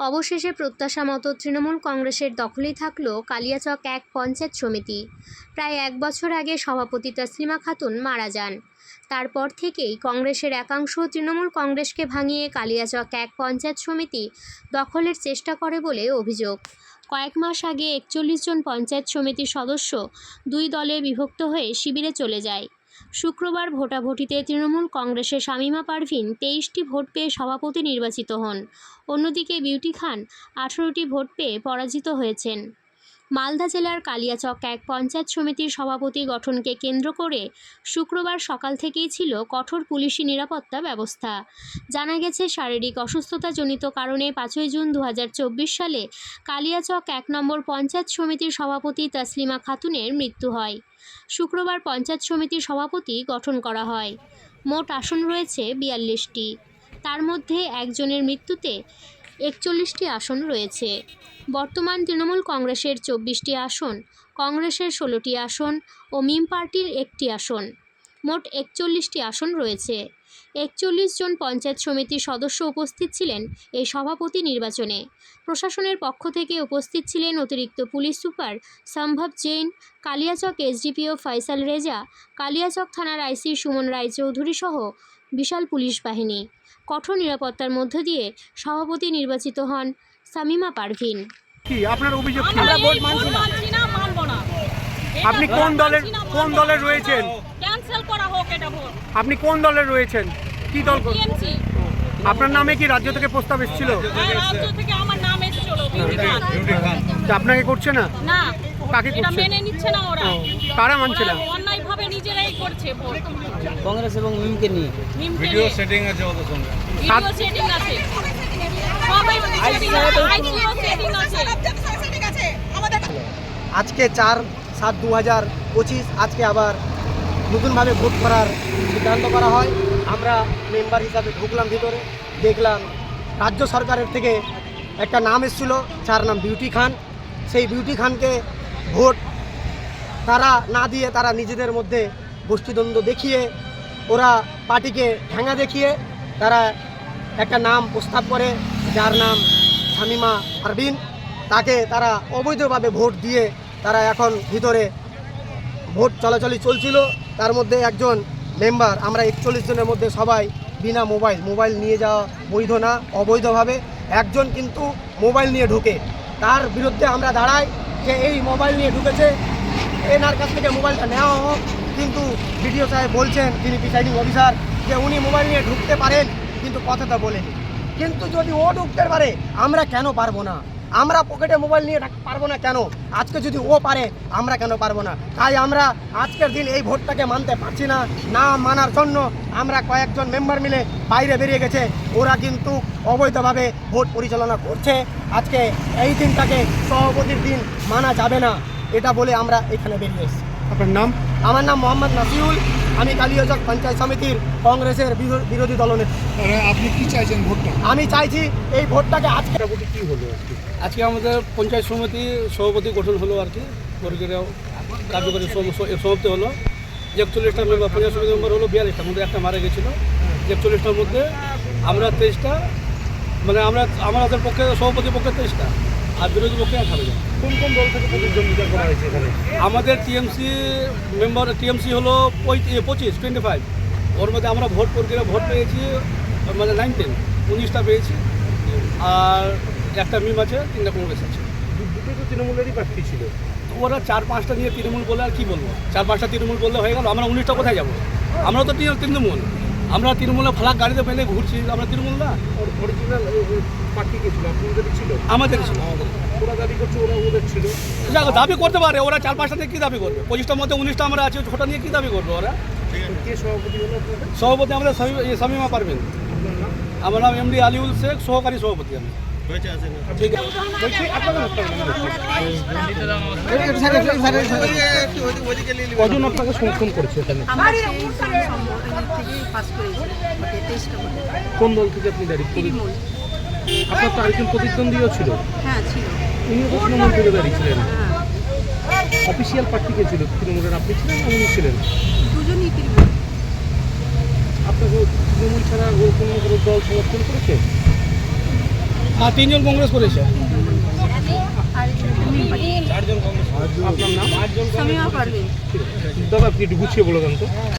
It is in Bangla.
অবশেষে প্রত্যাশা মতো তৃণমূল কংগ্রেসের দখলেই থাকল কালিয়াচক এক পঞ্চায়েত সমিতি। প্রায় এক বছর আগে সভাপতি তসলিমা খাতুন মারা যান। তারপর থেকেই কংগ্রেসের একাংশ তৃণমূল কংগ্রেসকে ভাঙিয়ে কালিয়াচক এক পঞ্চায়েত সমিতি দখলের চেষ্টা করে বলে অভিযোগ। কয়েক মাস আগে একচল্লিশ জন পঞ্চায়েত সমিতির সদস্য দুই দলে বিভক্ত হয়ে শিবিরে চলে যায়। শুক্রবার ভোটাভুটিতে তৃণমূল কংগ্রেসের শামীমা পারভিন তেইশটি ভোট পেয়ে সভাপতি নির্বাচিত হন। অন্যদিকে বিউটি খান আঠারোটি ভোট পেয়ে পরাজিত হয়েছেন। মালদা জেলার কালিয়াচক এক পঞ্চায়েত সমিতির সভাপতি গঠনকে কেন্দ্র করে শুক্রবার সকাল থেকেই ছিল কঠোর পুলিশি নিরাপত্তা ব্যবস্থা। জানা গেছে, শারীরিক অসুস্থতাজনিত কারণে পাঁচই জুন দু হাজার চব্বিশ সালে কালিয়াচক এক নম্বর পঞ্চায়েত সমিতির সভাপতি তসলিমা খাতুনের মৃত্যু হয়। শুক্রবার পঞ্চায়েত সমিতির সভাপতি গঠন করা হয়। মোট আসন রয়েছে বিয়াল্লিশটি। তার মধ্যে একজনের মৃত্যুতে একচল্লিশটি আসন রয়েছে। বর্তমান তৃণমূল কংগ্রেসের চব্বিশটি আসন, কংগ্রেসের ষোলোটি আসন ও মিম পার্টির একটি আসন। মোট একচল্লিশটি আসন রয়েছে। একচল্লিশ জন পঞ্চায়েত সমিতির সদস্য উপস্থিত ছিলেন এই সভাপতি নির্বাচনে। প্রশাসনের পক্ষ থেকে উপস্থিত ছিলেন অতিরিক্ত police super Sambhav Jain, Kaliachak SDPO Faisal Reza, Kaliachak থানার আইসি সুমন রায়চৌধুরী সহ বিশাল পুলিশ বাহিনী। কঠোর নিরাপত্তার মধ্য দিয়ে সভাপতি নির্বাচিত হন সামিমা পারভিন। কি আপনার অভিযোগ কি? আমরা ভোট মানছি না। মানবো না। আপনি কোন দলের কোন দলের রয়েছেন? ক্যান্সেল করা হোক এটা ভোট। আপনি কোন দলের রয়েছেন? কি দল টিএমসি আপনার নামে কি রাজ্য থেকে প্রস্তাব এসেছিল? রাজ্য থেকে আমার নাম এসেছিল বিউটি আপনাকে করছে না? না কাকে করছে? মেনে নিচ্ছে না ওরা। কারা মানছে না? অন্যায় ভাবে নিজেরাই করছে ভোট। কংগ্রেস এবং মিমকে নিয়ে। ভিডিও সেটিং আছে ওদের সঙ্গে। ভিডিও সেটিং আছে। আজকে চার সাত দু হাজার পঁচিশ আজকে আবার নতুনভাবে ভোট করার সিদ্ধান্ত করা হয়। আমরা মেম্বার হিসাবে ঢুকলাম ভিতরে দেখলাম রাজ্য সরকারের থেকে একটা নাম এসেছিল যার নাম বিউটি খান। সেই বিউটি খানকে ভোট তারা না দিয়ে তারা নিজেদের মধ্যে গোষ্ঠীদ্বন্দ্ব দেখিয়ে, ওরা পার্টিকে ঠেঙা দেখিয়ে তারা একটা নাম প্রস্তাব করে, যার নাম শামিমা আরবিন তাকে তারা অবৈধভাবে ভোট দিয়ে তারা এখন ভিতরে ভোট চলাচলি চলছিল। তার মধ্যে একজন মেম্বার আমরা একচল্লিশ জনের মধ্যে সবাই বিনা মোবাইল মোবাইল নিয়ে যাওয়া বৈধ না, অবৈধভাবে। একজন কিন্তু মোবাইল নিয়ে ঢোকে। তার বিরুদ্ধে আমরা দাঁড়াই যে এই মোবাইল নিয়ে ঢুকেছে, এনার কাছ থেকে মোবাইলটা নেওয়া হোক। কিন্তু বিডিও সাহেব বলছেন তিনি প্রিসাইডিং অফিসার যে উনি মোবাইল নিয়ে ঢুকতে পারেন, কিন্তু কথাটা বলেনি। কিন্তু যদি ও ঢুকতে পারে, আমরা কেন পারব না? আমরা পকেটে মোবাইল নিয়ে রাখতে পারব না কেন? আজকে যদি ও পারে, আমরা কেন পারব না? তাই আমরা আজকের দিন এই ভোটটাকে মানতে পারছি না না মানার জন্য আমরা কয়েকজন মেম্বার মিলে বাইরে বেরিয়ে গেছে। ওরা কিন্তু অবৈধভাবে ভোট পরিচালনা করছে। আজকে এই দিনটাকে সভাপতির দিন মানা যাবে না। এটা বলে আমরা এখানে বেরিয়ে এসেছি। আপনার নাম? আমার নাম মোহাম্মদ নাসিউল আমি কালিয়াচক পঞ্চায়েত সমিতির কংগ্রেসের বিরো- বিরোধী দলনেতা আপনি কি চাইছেন ভোটটা? আমি চাইছি এই ভোটটাকে আজকে কি হলো আজকে আমাদের পঞ্চায়েত সমিতি সভাপতি গঠন হলো আর কি। প্রক্রিয়া কার্যকরী সমাপ্তি হলো। যে একচল্লিশটা মেম্বার পঞ্চায়েত সমিতি মেম্বার হলো বিয়াল্লিশটার মধ্যে একটা মারা গেছিল। একচল্লিশটার মধ্যে আমরা তেইশটা মানে আমরা আমাদের পক্ষে সভাপতির পক্ষে তেইশটা। আর বিরোধী পক্ষে আঠারো জন কোন কোন দল থেকে প্রতিদ্বন্দ্বিতা করা হয়েছে এখানে? আমাদের টিএমসি মেম্বার টিএমসি হলো পঁচিশ টোয়েন্টি ফাইভ ওর মধ্যে আমরা ভোট প্রক্রিয়া ভোট পেয়েছি মানে নাইনটিন উনিশটা পেয়েছি। আর একটা মিম আছে তিনটা কংগ্রেস আছে। দুটো তো তৃণমূলেরই প্রার্থী ছিল। ওরা চার পাঁচটা নিয়ে তৃণমূল বলে আর কি বলব? চার পাঁচটা তৃণমূল বললে হয়ে গেল আমরা উনিশটা কোথায় যাব? আমরা তো তৃণ- তৃণমূল। আমরা তৃণমূলের ফ্লাগ গাড়িতে পেলে ঘুরছি আমরা তৃণমূল না। অরিজিনাল প্রার্থী কে ছিল? আপনাদেরই ছিল? আমাদের ছিল। আমাদের। ওরা দাবি করছে ওরা ওদের ছিল। দাবি করতে পারে ওরা চার পাঁচটা নিয়ে কী দাবি করবে? পঁচিশটার মধ্যে উনিশটা আমরা আছি ছোটা নিয়ে কী দাবি করব ওরা? সভাপতি আমাদের ইয়ে, পারবেন আমার নাম এমডি আলিউল শেখ সহকারী সভাপতি আমি। ঠিক আছে। বলছি কজন আপনাকে সমর্থন করছে এখানে? কোন দল থেকে আপনি দাঁড়িয়ে আপনার তো আরেকজন প্রতিদ্বন্দ্বীও ছিল। হ্যাঁ ছিল। উনিও তো তৃণমূল থেকে দাঁড়িয়েছিলেন হ্যাঁ। অফিসিয়াল পার্টি কে ছিল? তৃণমূলের আপনি ছিলেন না উনি ছিলেন? দুজনই তৃণমূল। আপনাকে তৃণমূল ছাড়া ওর কোনো কোনো দল সমর্থন করেছে? আর তিনজন কংগ্রেস করেছে। আপনার নাম? দাদা আপনি একটু গুছিয়ে বলে দেন তো।